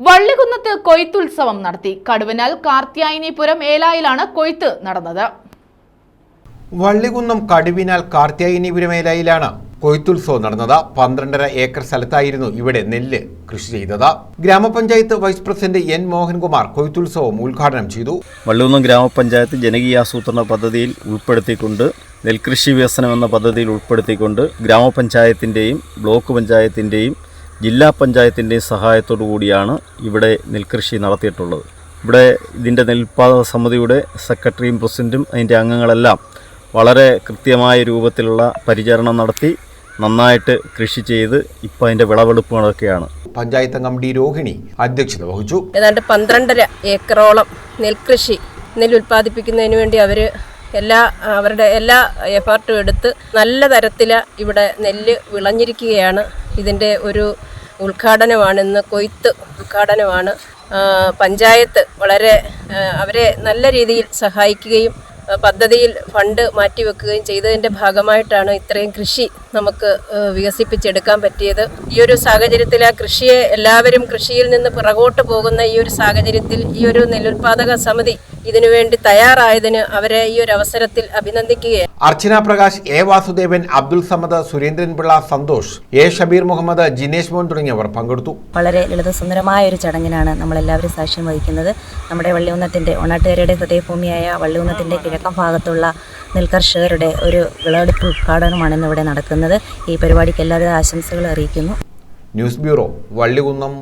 വള്ളികുന്നത്ത് കൊയ്ത്തുത്സവം നടത്തി. കടുവനാൽ കാർത്യായനിപുരം ഏലായിലാണ് കൊയ്ത്ത് നടന്നത്. വള്ളികുന്നം കടുവിനാൽ കാർത്തിയായനിപുരമേലയിലാണ് കൊയ്ത്തുത്സവം നടന്നത്. പന്ത്രണ്ടര ഏക്കർ സ്ഥലത്തായിരുന്നു ഇവിടെ നെല്ല് കൃഷി ചെയ്തത്. ഗ്രാമപഞ്ചായത്ത് വൈസ് പ്രസിഡന്റ് എൻ മോഹൻകുമാർ കൊയ്ത്തുത്സവം ഉദ്ഘാടനം ചെയ്തു. വള്ളികുന്നം ഗ്രാമപഞ്ചായത്ത് ജനകീയാസൂത്രണ പദ്ധതിയിൽ ഉൾപ്പെടുത്തിക്കൊണ്ട് നെൽകൃഷി വികസനം എന്ന പദ്ധതിയിൽ ഉൾപ്പെടുത്തിക്കൊണ്ട് ഗ്രാമപഞ്ചായത്തിന്റെയും ബ്ലോക്ക് പഞ്ചായത്തിന്റെയും ജില്ലാ പഞ്ചായത്തിന്റെയും സഹായത്തോടു കൂടിയാണ് ഇവിടെ നെൽകൃഷി നടത്തിയിട്ടുള്ളത്. ഇവിടെ ഇതിന്റെ നെൽപാദക സമിതിയുടെ സെക്രട്ടറിയും പ്രസിഡന്റും അതിന്റെ അംഗങ്ങളെല്ലാം വളരെ കൃത്യമായ രൂപത്തിലുള്ള പരിചരണം നടത്തി നന്നായിട്ട് കൃഷി ചെയ്ത് ഇപ്പോൾ അതിന്റെ നടക്കുകയാണ്. പഞ്ചായത്ത് അംഗം ഡി രോഹിണി അധ്യക്ഷത വഹിച്ചു. ഏതാണ്ട് പന്ത്രണ്ടര ഏക്കറോളം നെൽകൃഷി നെൽ ഉൽപ്പാദിപ്പിക്കുന്നതിന് വേണ്ടി അവർ എല്ലാ അവരുടെ എല്ലാ എഫർട്ടും എടുത്ത് നല്ല തരത്തിൽ ഇവിടെ നെല്ല് വിളഞ്ഞിരിക്കുകയാണ്. ഇതിന്റെ ഒരു ഉദ്ഘാടനമാണ് ഇന്ന് കൊയ്ത്ത് ഉദ്ഘാടനമാണ്. പഞ്ചായത്ത് വളരെ അവരെ നല്ല രീതിയിൽ സഹായിക്കുകയും പദ്ധതിയിൽ ഫണ്ട് മാറ്റിവെക്കുകയും ചെയ്തതിന്റെ ഭാഗമായിട്ടാണ് ഇത്രയും കൃഷി നമുക്ക് വികസിപ്പിച്ചെടുക്കാൻ പറ്റിയത്. ഈ ഒരു സാഹചര്യത്തിൽ ആ കൃഷിയെ എല്ലാവരും കൃഷിയിൽ നിന്ന് പിറകോട്ട് പോകുന്ന ഈ ഒരു സാഹചര്യത്തിൽ ഈ ഒരു നെല്ലുൽപാദക സമിതി ഇതിനുവേണ്ടി തയ്യാറായതിന് അവരെ ഈ ഒരു അവസരത്തിൽ അഭിനന്ദിക്കുകയാണ്. അർച്ചന പ്രകാശ് എ വാസുദേവൻ അബ്ദുൽ സമദ് സുരേന്ദ്രൻപിള്ള സന്തോഷ് എ ഷബീർ മുഹമ്മദ് ജിനേഷ് മോൻ തുടങ്ങിയവർ പങ്കെടുത്തു. വളരെ ലളിതസുന്ദരമായ ഒരു ചടങ്ങിനാണ് നമ്മളെല്ലാവരും സാക്ഷ്യം വഹിക്കുന്നത്. നമ്മുടെ വള്ളിയൂന്നത്തിന്റെ ഒണാട്ടുകാരുടെ ഹൃദയഭൂമിയായ വള്ളിയൂന്നത്തിന്റെ കിഴക്കൻ ഭാഗത്തുള്ള നെൽകർഷകരുടെ ഒരു വിളവെടുപ്പ് ഉദ്ഘാടനമാണ് ഇന്നിവിടെ നടക്കുന്നത്. ഈ പരിപാടിക്ക് എല്ലാവിധ ആശംസകൾ അറിയിക്കുന്നു. News bureau Vallikunnam